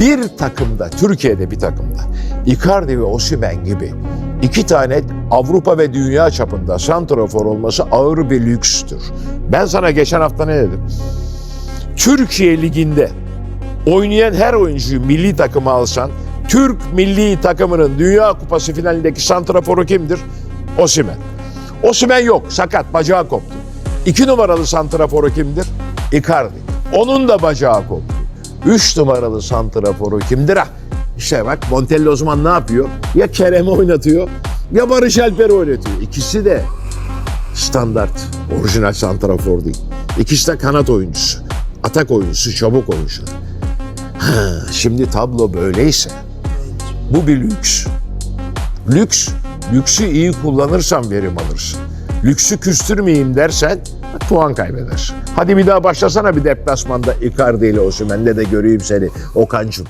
bir takımda, Türkiye'de bir takımda Icardi ve Osimhen gibi iki tane Avrupa ve dünya çapında santrafor olması ağır bir lükstür. Ben sana geçen hafta ne dedim? Türkiye Ligi'nde oynayan her oyuncuyu milli takıma alsan Türk milli takımının Dünya Kupası finalindeki santraforu kimdir? Osimhen. Osimhen yok, sakat, bacağı koptu. İki numaralı santraforu kimdir? Icardi. Onun da bacağı koptu. Üç numaralı santraforu kimdir? Ha, işte bak Montella o zaman ne yapıyor? Ya Kerem'i oynatıyor ya Barış Alper'i oynatıyor. İkisi de standart, orijinal santrafor değil. İkisi de kanat oyuncusu, atak oyuncusu, çabuk oyuncu. Ha, şimdi tablo böyleyse bu bir lüks. Lüks, lüksü iyi kullanırsan verim alırsın. Lüksü küstürmeyeyim dersen puan kaybedersin. Hadi bir daha başlasana bir deplasmanda Icardi ile Osimhen'le de göreyim seni Okan'cığım.